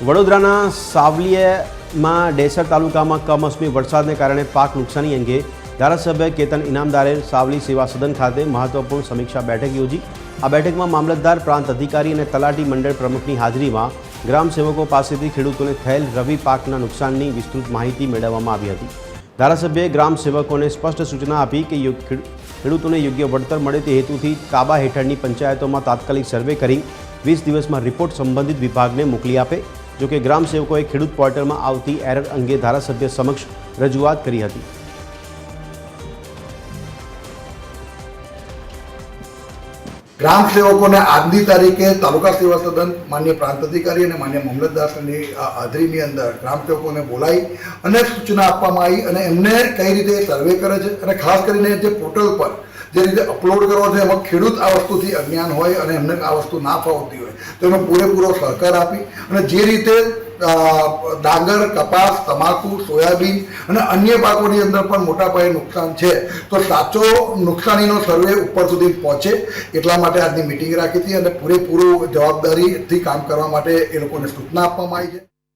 વડોદરાના સાવલીએમાં ડેસર તાલુકામાં કમોસમી વરસાદને કારણે પાક નુકસાની અંગે ધારાસભ્ય કેતન ઇનામદારે સાવલી સેવા સદન ખાતે મહત્વપૂર્ણ સમીક્ષા બેઠક યોજી. આ બેઠકમાં મામલતદાર, પ્રાંત અધિકારી અને તલાટી મંડળ પ્રમુખની હાજરીમાં ગ્રામસેવકો પાસેથી ખેડૂતોને થયેલ રવિ પાકના નુકસાનની વિસ્તૃત માહિતી મેળવવામાં આવી હતી. ધારાસભ્યએ ગ્રામસેવકોને સ્પષ્ટ સૂચના આપી કે ખેડૂતોને યોગ્ય વળતર મળે તે હેતુથી કાબા હેઠળની પંચાયતોમાં તાત્કાલિક સર્વે કરી વીસ દિવસમાં રિપોર્ટ સંબંધિત વિભાગને મોકલી આપે. જોકે ગ્રામસેવકોએ ખેડૂત પોર્ટલમાં આવતી એરર અંગે ધારાસભ્ય સમક્ષ રજૂઆત કરી હતી. ગ્રામ સેવકોને આજની તારીખે તાલુકા સેવા સદન, માન્ય પ્રાંત અધિકારી અને માન્ય મામલતદારની હાજરીની અંદર ગ્રામ સેવકોને બોલાવી અને સૂચના આપવામાં આવી અને એમને કઈ રીતે સર્વે કરે છે અને ખાસ કરીને જે પોર્ટલ પર જે રીતે અપલોડ કરવો છે, એમાં ખેડૂત આ વસ્તુથી અજ્ઞાન હોય અને એમને આ વસ્તુ ના ફાવતી હોય, તો એનો પૂરેપૂરો સહકાર આપી અને જે રીતે ડાંગર, કપાસ, તમાકુ, સોયાબીન અને અન્ય પાકોની અંદર પણ મોટા પાયે નુકસાન છે. તો સાચો નુકસાનીનો સર્વે ઉપર સુધી પહોંચે એટલા માટે આજની મિટિંગ રાખી હતી અને પૂરેપૂરું જવાબદારીથી કામ કરવા માટે એ લોકોને સૂચના આપવામાં આવી છે.